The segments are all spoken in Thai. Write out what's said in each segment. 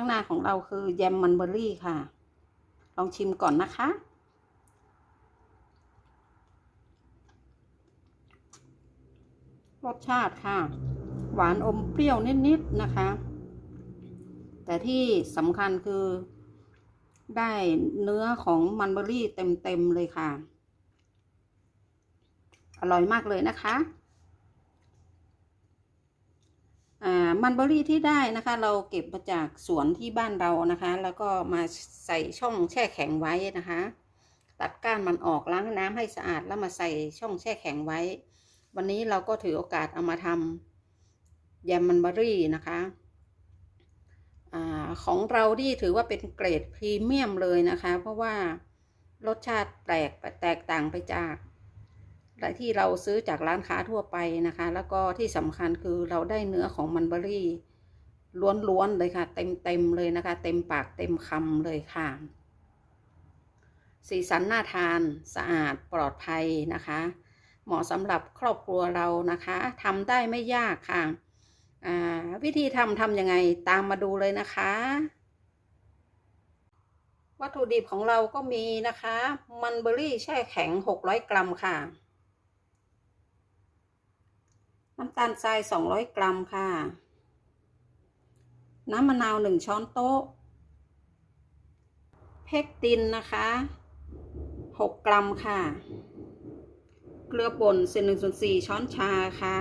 ข้างหน้าของเราคือแยมมันเบอร์รี่ค่ะ ลองชิมก่อนนะคะ รสชาติค่ะ หวานอมเปรี้ยวนิดๆนะคะ แต่ที่สำคัญคือได้เนื้อของมันเบอร์รี่เต็มๆเลยค่ะ อร่อยมากเลยนะคะ มันเบอรี่ที่ได้นะคะ เราเก็บมาจากสวนที่บ้านเรานะคะ แล้วก็มาใส่ช่องแช่แข็งไว้นะคะ ตัดก้านมันออกล้างน้ำให้สะอาดแล้วมาใส่ช่องแช่แข็งไว้ วันนี้เราก็ถือโอกาสเอามาทำแยมมันเบอรี่นะคะอของเราที่ถือว่าเป็นเกรดพรีเมียมเลยนะคะ เพราะว่ารสชาติแปลกแตกต่างไปจาก และที่เราซื้อจากร้านค้าทั่วไปนะคะ แล้วก็ที่สำคัญคือเราได้เนื้อของมันเบอรี่ล้วนๆเลยค่ะ เต็มๆเลยนะคะ เต็มปากเต็มคำเลยค่ะ สีสันน่าทานสะอาดปลอดภัยนะคะ เหมาะสำหรับครอบครัวเรานะคะทำได้ไม่ยากค่ะวิธีทำทำยังไงตามมาดูเลยนะคะ วัตถุดิบของเราก็มีนะคะ มันเบอรี่แช่แข็ง 600 กรัมค่ะ น้ำตาลทราย 200 กรัมค่ะ น้ำมะนาว 1 ช้อนโต๊ะ เพกตินนะคะ 6 กรัมค่ะ เกลือป่นเศษหนึ่งส่วนสี่ช้อนชาค่ะ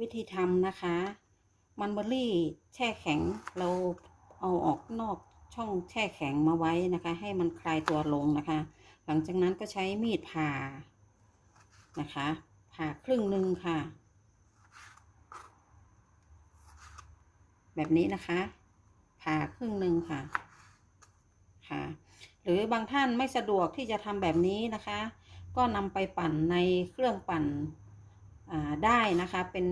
วิธีทำนะคะ มันเบอร์รี่แช่แข็งเราเอาออกนอกช่องแช่แข็งมาไว้นะคะ ให้มันคลายตัวลงนะคะ หลังจากนั้นก็ใช้มีดผ่านะคะ ผ่าครึ่งหนึ่งค่ะ แบบนี้นะคะ ผ่าครึ่งหนึ่งค่ะ ค่ะ หรือบางท่านไม่สะดวกที่จะทำแบบนี้นะคะ ก็นำไปปั่นในเครื่องปั่นได้นะคะเป็น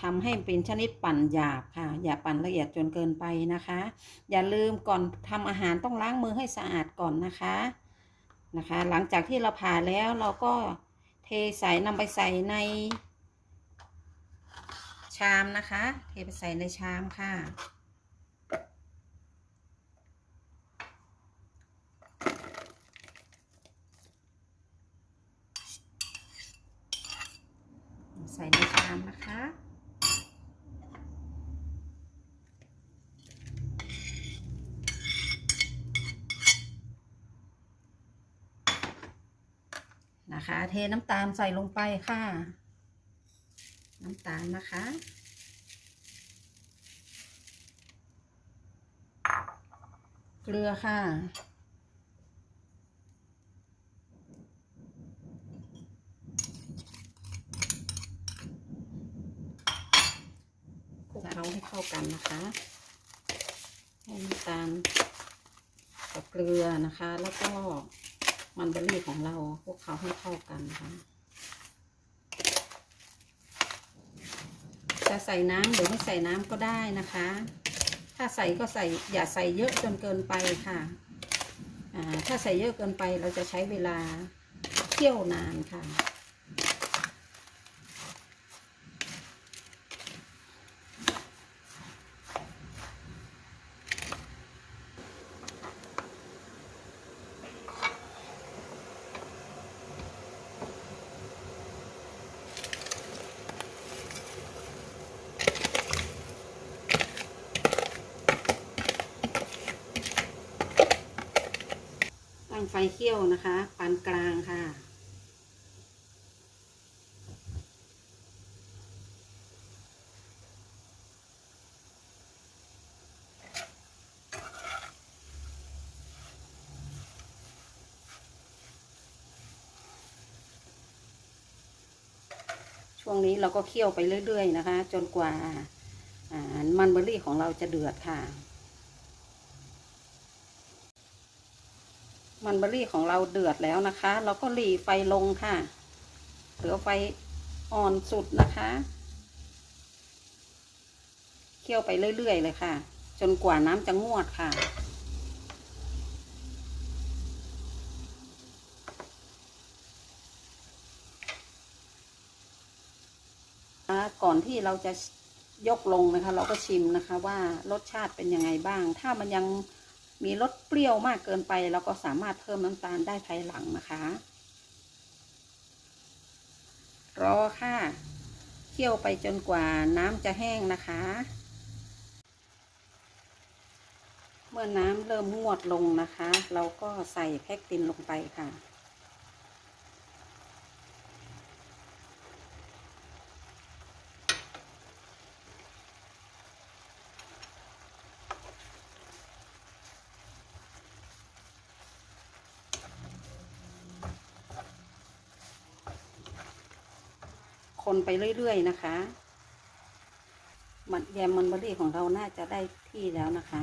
ทำให้เป็นชนิดปั่นหยาบค่ะ อย่าปั่นละเอียดจนเกินไปนะคะ อย่าลืมก่อนทำอาหารต้องล้างมือให้สะอาดก่อนนะคะนะคะ หลังจากที่เราผ่าแล้วเราก็ เทใส่นำไปใส่ใน ชามนะคะ เทไปใส่ในชามค่ะ ใส่ในชามนะคะ นะคะ เทน้ำตาลใส่ลงไปค่ะ น้ำตาลนะคะ เกลือค่ะ คลุกเคล้าให้เข้ากันนะคะน้ำตาลกับเกลือนะคะแล้วก็ มันเบอรี่ของเราพวกเขาให้เข้ากันค่ะจะใส่น้ำหรือไม่ใส่น้ำก็ได้นะคะ ถ้าใส่ก็ใส่อย่าใส่เยอะจนเกินไปค่ะถ้าใส่เยอะเกินไปเราจะใช้เวลาเคี่ยวนานค่ะ ตั้งไฟเคี่ยวนะคะปานกลางค่ะ ช่วงนี้เราก็เคี่ยวไปเรื่อย ๆ นะคะ จนกว่ามันเบอร์รี่ของเราจะเดือดค่ะ มันเบอรี่ของเราเดือดแล้วนะคะ เราก็หลีไฟลงค่ะ เหลือไฟอ่อนสุดนะคะ เคี่ยวไปเรื่อยๆเลยค่ะ จนกว่าน้ำจะงวดค่ะก่อนที่เราจะยกลงนะคะ เราก็ชิมนะคะว่ารสชาติเป็นยังไงบ้าง ถ้ามันยัง มีรสเปรี้ยวมากเกินไปเราก็สามารถเพิ่มน้ำตาลได้ภายหลังนะคะ รอค่ะ เคี่ยวไปจนกว่าน้ำจะแห้งนะคะ เมื่อน้ำเริ่มงวดลงนะคะ เราก็ใส่แพคตินลงไปค่ะ คนไปเรื่อยๆนะคะมันแยมมันเบอรี่ของเราน่าจะได้ที่แล้วนะคะ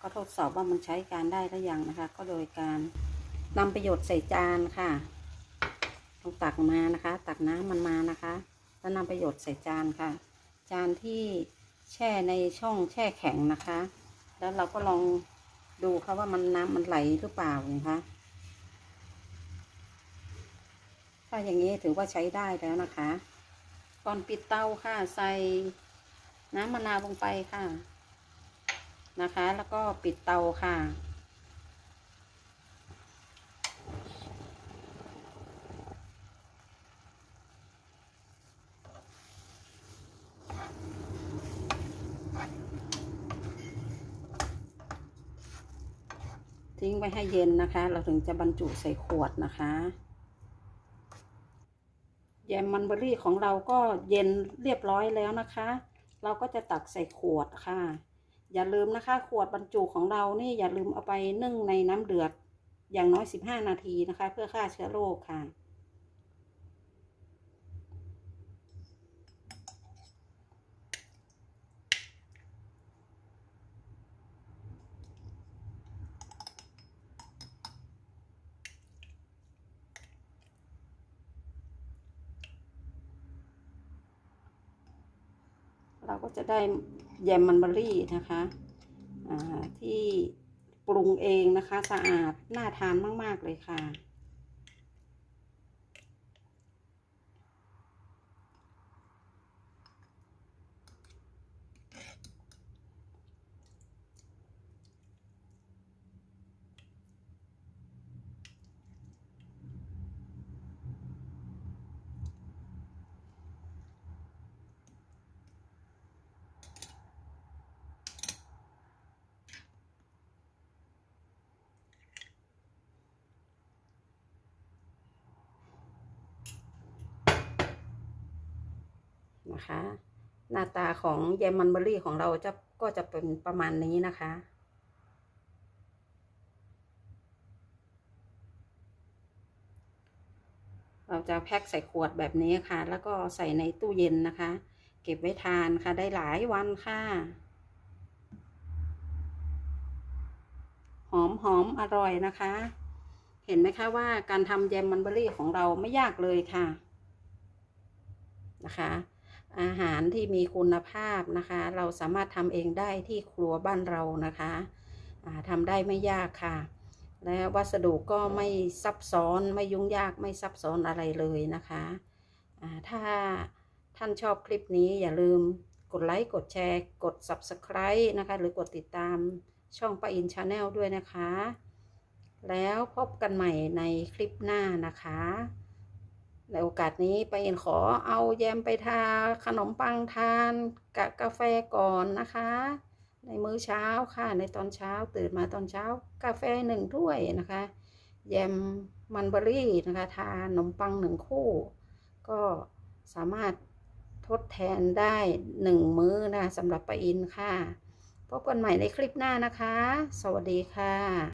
ก็ทดสอบว่ามันใช้การได้หรือยังนะคะ ก็โดยการนำประโยชน์ใส่จานค่ะต้องตักมานะคะ ตักน้ำมันมานะคะ แล้วนำประโยชน์ใส่จานค่ะ จานที่แช่ในช่องแช่แข็งนะคะ แล้วเราก็ลองดูค่ะว่ามันน้ำมันไหลหรือเปล่านะคะถ้าอย่างนี้ถือว่าใช้ได้แล้วนะคะ ก่อนปิดเตาค่ะ ใส่น้ำมะนาวลงไปค่ะ นะคะ แล้วก็ปิดเตาค่ะ ทิ้งไว้ให้เย็นนะคะ เราถึงจะบรรจุใส่ขวดนะคะ ยมมันเบอรี่ของเราก็เย็นเรียบร้อยแล้วนะคะ เราก็จะตักใส่ขวดค่ะ อย่าลืมนะคะ ขวดบรรจุของเรานี่อย่าลืมเอาไปนึ่งในน้ำเดือดอย่างน้อย 15 นาทีนะคะ เพื่อฆ่าเชื้อโรคค่ะ เราก็จะได้แยมมันเบอรี่นะคะที่ปรุงเองนะคะ สะอาดน่าทานมาก ๆ เลยค่ะ นะคะ หน้าตาของแยมมันเบอรี่ของเราจะก็จะเป็นประมาณนี้นะคะ เราจะแพ็คใส่ขวดแบบนี้ค่ะ แล้วก็ใส่ในตู้เย็นนะคะ เก็บไว้ทานค่ะได้หลายวันค่ะหอมหอมอร่อยนะคะ เห็นไหมคะว่าการทำแยมมันเบอรี่ของเราไม่ยากเลยค่ะนะคะ อาหารที่มีคุณภาพนะคะ เราสามารถทำเองได้ที่ครัวบ้านเรานะคะทำได้ไม่ยากค่ะ และวัสดุก็ไม่ซับซ้อนไม่ยุ่งยากไม่ซับซ้อนอะไรเลยนะคะถ้าท่านชอบคลิปนี้อย่าลืมกดไลค์ กดแชร์ กด Subscribe นะคะ หรือกดติดตามช่องป้าอินชาแนลด้วยนะคะ แล้วพบกันใหม่ในคลิปหน้านะคะ ในโอกาสนี้ไปเอ็นขอเอาแยมไปทาขนมปังทานกับกาแฟก่อนนะคะ ในมื้อเช้าค่ะ ในตอนเช้าตื่นมาตอนเช้า กาแฟหนึ่งถ้วยนะคะ แยมมันเบอรี่นะคะทาขนมปังหนึ่งคู่ ก็สามารถทดแทนได้หนึ่งมื้อนะสำหรับปะอินค่ะ พบกันใหม่ในคลิปหน้านะคะ สวัสดีค่ะ